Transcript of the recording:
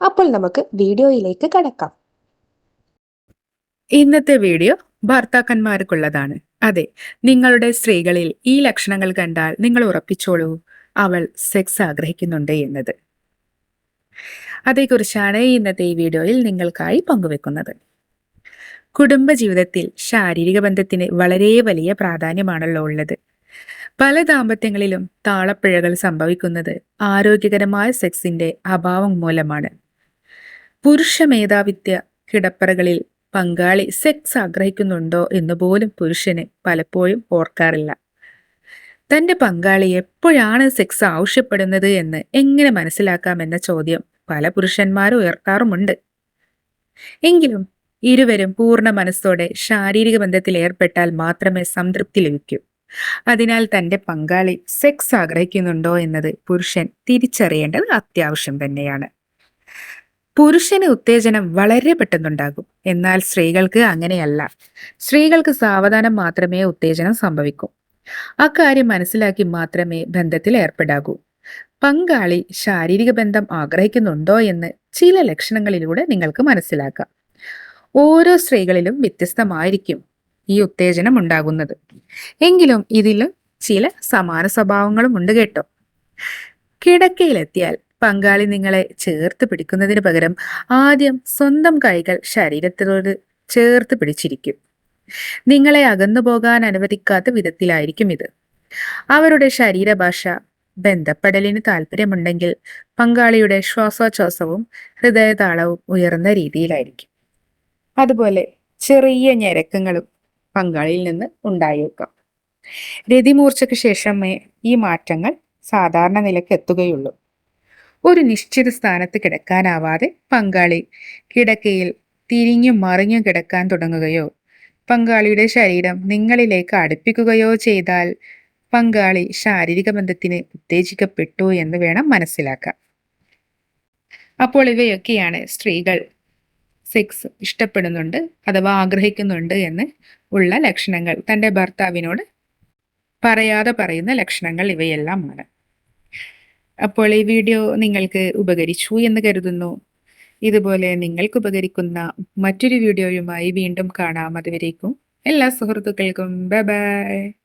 അപ്പോൾ നമുക്ക് വീഡിയോയിലേക്ക് കടക്കാം. ഇന്നത്തെ വീഡിയോ ഭർത്താക്കന്മാർക്കുള്ളതാണ്. അതെ നിങ്ങളുടെ സ്ത്രീകളിൽ ഈ ലക്ഷണങ്ങൾ കണ്ടാൽ നിങ്ങൾ ഉറപ്പിച്ചോളൂ അവൾ സെക്സ് ആഗ്രഹിക്കുന്നുണ്ട് എന്നത്. അതേക്കുറിച്ചാണ് ഇന്നത്തെ ഈ വീഡിയോയിൽ നിങ്ങൾക്കായി പങ്കുവെക്കുന്നത്. കുടുംബജീവിതത്തിൽ ശാരീരിക ബന്ധത്തിന് വളരെ വലിയ പ്രാധാന്യമാണല്ലോ ഉള്ളത്. പല ദാമ്പത്യങ്ങളിലും താളപ്പിഴകൾ സംഭവിക്കുന്നത് ആരോഗ്യകരമായ സെക്സിന്റെ അഭാവം മൂലമാണ്. പുരുഷ മേധാവിത്യ കിടപ്പറകളിൽ പങ്കാളി സെക്സ് ആഗ്രഹിക്കുന്നുണ്ടോ എന്ന് പോലും പുരുഷന് പലപ്പോഴും ഓർക്കാറില്ല. തന്റെ പങ്കാളി എപ്പോഴാണ് സെക്സ് ആവശ്യപ്പെടുന്നത് എന്ന് എങ്ങനെ മനസ്സിലാക്കാമെന്ന ചോദ്യം പല പുരുഷന്മാരും ഉയർത്താറുമുണ്ട്. എങ്കിലും ഇരുവരും പൂർണ മനസ്സോടെ ശാരീരിക ബന്ധത്തിൽ ഏർപ്പെട്ടാൽ മാത്രമേ സംതൃപ്തി ലഭിക്കൂ. അതിനാൽ തന്റെ പങ്കാളി സെക്സ് ആഗ്രഹിക്കുന്നുണ്ടോ എന്നത് പുരുഷൻ തിരിച്ചറിയേണ്ടത് അത്യാവശ്യം തന്നെയാണ്. പുരുഷന് ഉത്തേജനം വളരെ പെട്ടെന്നുണ്ടാകും. എന്നാൽ സ്ത്രീകൾക്ക് അങ്ങനെയല്ല. സ്ത്രീകൾക്ക് സാവധാനം മാത്രമേ ഉത്തേജനം സംഭവിക്കൂ. അക്കാര്യം മനസ്സിലാക്കി മാത്രമേ ബന്ധത്തിൽ ഏർപ്പെടാകൂ. പങ്കാളി ശാരീരിക ബന്ധം ആഗ്രഹിക്കുന്നുണ്ടോ എന്ന് ചില ലക്ഷണങ്ങളിലൂടെ നിങ്ങൾക്ക് മനസ്സിലാക്കാം. ഓരോ സ്ത്രീകളിലും വ്യത്യസ്തമായിരിക്കും ഈ ഉത്തേജനം ഉണ്ടാകുന്നത്. എങ്കിലും ഇതിൽ ചില സമാന സ്വഭാവങ്ങളും ഉണ്ട് കേട്ടോ. കിടക്കയിലെത്തിയാൽ പങ്കാളി നിങ്ങളെ ചേർത്ത് പിടിക്കുന്നതിന് പകരം ആദ്യം സ്വന്തം കൈകൾ ശരീരത്തിനോട് ചേർത്ത് പിടിച്ചിരിക്കും. നിങ്ങളെ അകന്നു പോകാൻ അനുവദിക്കാത്ത വിധത്തിലായിരിക്കും ഇത്. അവരുടെ ശരീരഭാഷ ബന്ധപ്പെടലിന് താല്പര്യമുണ്ടെങ്കിൽ പങ്കാളിയുടെ ശ്വാസോച്ഛ്വാസവും ഹൃദയതാളവും ഉയർന്ന രീതിയിലായിരിക്കും. അതുപോലെ ചെറിയ ഞരക്കങ്ങളും പങ്കാളിയിൽ നിന്ന് ഉണ്ടായേക്കാം. രതിമൂർച്ചയ്ക്ക് ശേഷമേ ഈ മാറ്റങ്ങൾ സാധാരണ നിലയ്ക്ക് എത്തുകയുള്ളൂ. ഒരു നിശ്ചിത സ്ഥാനത്ത് കിടക്കാനാവാതെ പങ്കാളി കിടക്കയിൽ തിരിഞ്ഞു മറിഞ്ഞും കിടക്കാൻ തുടങ്ങുകയോ പങ്കാളിയുടെ ശരീരം നിങ്ങളിലേക്ക് അടുപ്പിക്കുകയോ ചെയ്താൽ പങ്കാളി ശാരീരിക ബന്ധത്തിന് ഉത്തേജിക്കപ്പെട്ടു എന്ന് വേണം മനസ്സിലാക്കാം അപ്പോൾ ഇവയൊക്കെയാണ് സ്ത്രീകൾ സെക്സ് ഇഷ്ടപ്പെടുന്നുണ്ട് അഥവാ ആഗ്രഹിക്കുന്നുണ്ട് എന്ന് ഉള്ള ലക്ഷണങ്ങൾ. തന്റെ ഭർത്താവിനോട് പറയാതെ പറയുന്ന ലക്ഷണങ്ങൾ ഇവയെല്ലാമാണ്. അപ്പോൾ ഈ വീഡിയോ നിങ്ങൾക്ക് ഉപകരിച്ചു എന്ന് കരുതുന്നു. ഇതുപോലെ നിങ്ങൾക്ക് ഉപകരിക്കുന്ന മറ്റൊരു വീഡിയോയുമായി വീണ്ടും കാണാം. അതുവരേക്കും എല്ലാ സുഹൃത്തുക്കൾക്കും. Bye bye